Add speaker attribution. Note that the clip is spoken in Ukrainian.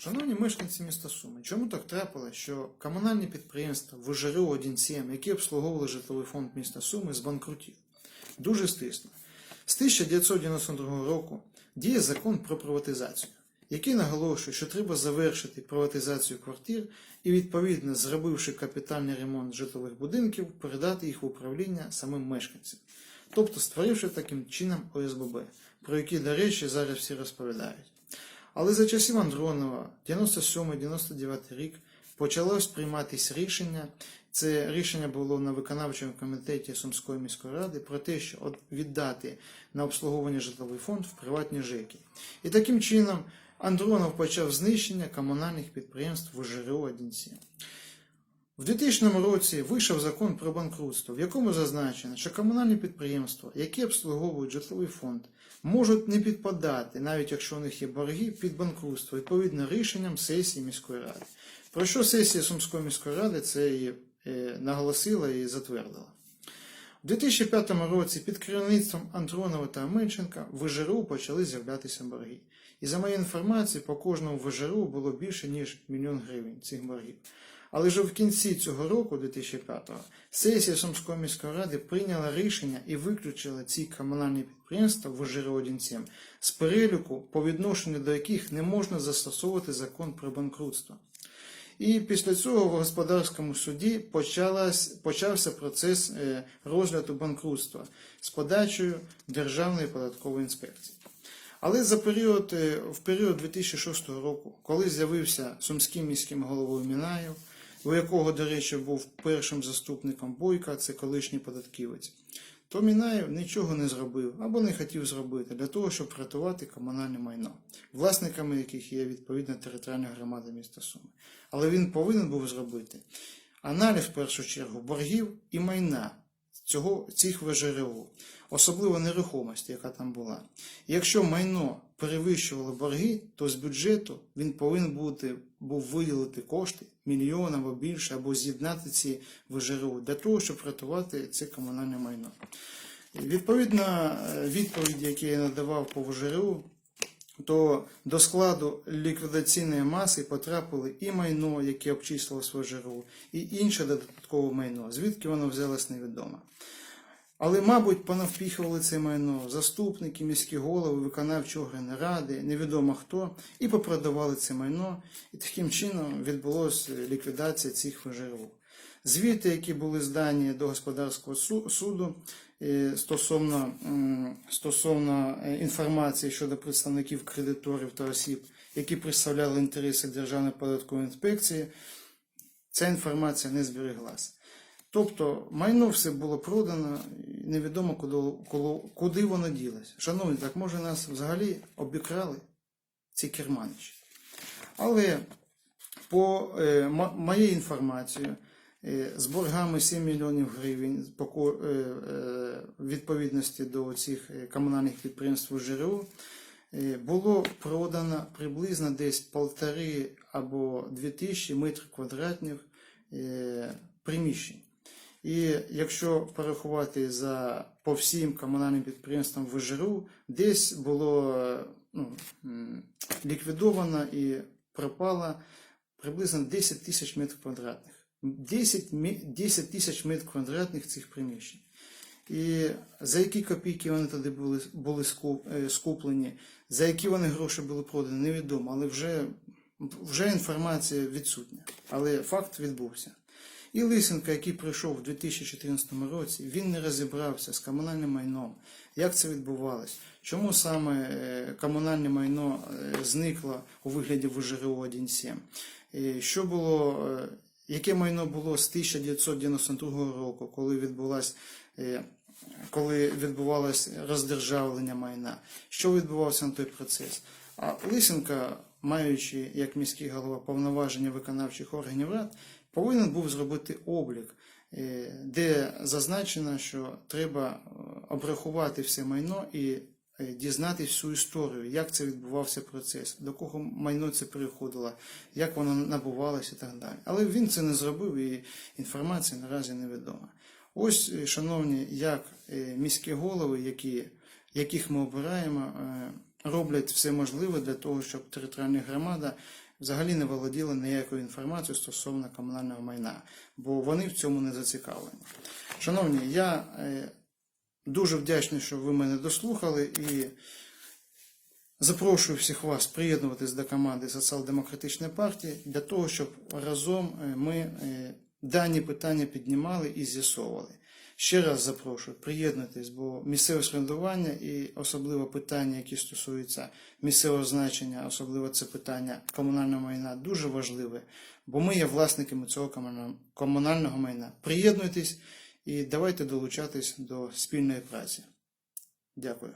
Speaker 1: Шановні мешканці міста Суми, чому так трапилось, що комунальні підприємства ВЖРУ 1.7, які обслуговували житловий фонд міста Суми, збанкрутів? Дуже стисно. З 1992 року діє закон про приватизацію, який наголошує, що треба завершити приватизацію квартир і, відповідно, зробивши капітальний ремонт житлових будинків, передати їх в управління самим мешканцям. Тобто створивши таким чином ОСББ, про які, до речі, зараз всі розповідають. Але за часів Андронова, 97-99 рік, почалось прийматися рішення. Це рішення було на виконавчому комітеті Сумської міської ради про те, що віддати на обслуговування житловий фонд в приватні ЖЕКи. І таким чином Андронов почав знищення комунальних підприємств ВЖРУ 1.7. В 2000 році вийшов закон про банкрутство, в якому зазначено, що комунальні підприємства, які обслуговують житловий фонд, можуть не підпадати, навіть якщо у них є борги, під банкрутство, відповідно рішенням сесії міської ради. Про що сесія Сумської міської ради це і е, наголосила і затвердила. У 2005 році під керівництвом Андронова та Менченка в ВЖРУ почали з'являтися борги. І за моєю інформацією, по кожному ВЖРУ було більше, ніж мільйон гривень цих боргів. Але вже в кінці цього року, 2005-го, сесія Сумської міської ради прийняла рішення і виключила ці комунальні підприємства ВЖР 1.7 з переліку, по відношенню до яких не можна застосовувати закон про банкрутство. І після цього в господарському суді почалась, почався процес е, розгляду банкрутства з подачею Державної податкової інспекції. Але за період, е, в період 2006 року, коли з'явився сумським міським головою Мінаєв, у якого, до речі, був першим заступником Бойка, це колишній податківець, то Мінаєв нічого не зробив або не хотів зробити для того, щоб врятувати комунальне майно, власниками яких є відповідна територіальна громада міста Суми. Але він повинен був зробити аналіз в першу чергу боргів і майна цього, цих ВЖРУ, особливо нерухомості, яка там була. Якщо майно перевищувало борги, то з бюджету він повинен бути, був виділити кошти мільйон або більше, або з'єднати ці ВЖРУ для того, щоб врятувати це комунальне майно. Відповідно, е, відповіді, які я надавав по ВЖРУ, то до складу ліквідаційної маси потрапили і майно, яке обчислилось ВЖРУ, і інше додаткове майно. Звідки воно взялось невідомо. Але, мабуть, понавпіхували це майно заступники, міські голови, виконавчі органи ради, невідомо хто, і попродавали це майно, і таким чином відбулася ліквідація цих ВЖРУ. Звіти, які були здані до господарського суду е, стосовно, стосовно е, інформації щодо представників кредиторів та осіб, які представляли інтереси Державної податкової інспекції, ця інформація не збереглася. Тобто майно все було продано, і невідомо куди, куди, воно ділося. Шановні, так може нас взагалі обікрали ці керманичі. Але по е, моїй інформації, е, з боргами 7 мільйонів гривень по е, е, відповідності до цих е, комунальних підприємств ЖРУ е, було продано приблизно десь полтори або дві тисячі метрів квадратних е, приміщень. І якщо порахувати за по всім комунальним підприємствам ВЖРУ, десь було ну, ліквідовано і пропало приблизно 10 тисяч метрів квадратних. 10, тисяч метрів квадратних цих приміщень. І за які копійки вони тоді були, були е, скуплені, за які вони гроші були продані, невідомо, але вже, вже інформація відсутня. Але факт відбувся. І Лисенко, який прийшов у 2014 році, він не розібрався з комунальним майном, як це відбувалось, чому саме е, комунальне майно е, зникло у вигляді ВЖРУ 1.7, що було, е, яке майно було з 1992 року, коли відбулась. Коли відбувалось роздержавлення майна, що відбувався на той процес? А Лисенко, маючи як міський голова повноваження виконавчих органів рад, повинен був зробити облік, е, де зазначено, що треба е, обрахувати все майно і е, дізнатися всю історію, як це відбувався процес, до кого майно це переходило, як воно набувалося і так далі. Але він це не зробив і інформація наразі невідома. Ось, шановні, як міські голови, які, яких ми обираємо, роблять все можливе для того, щоб територіальна громада взагалі не володіли ніякою інформацією стосовно комунального майна, бо вони в цьому не зацікавлені. Шановні, я е, дуже вдячний, що ви мене дослухали і запрошую всіх вас приєднуватись до команди Соціал-демократичної партії для того, щоб разом е, ми е, дані питання піднімали і з'ясовували. Ще раз запрошую, приєднуйтесь, бо місцеве самоврядування і особливо питання, які стосуються місцевого значення, особливо це питання комунального майна, дуже важливе, бо ми є власниками цього комунального- майна. Приєднуйтесь і давайте долучатись до спільної праці. Дякую.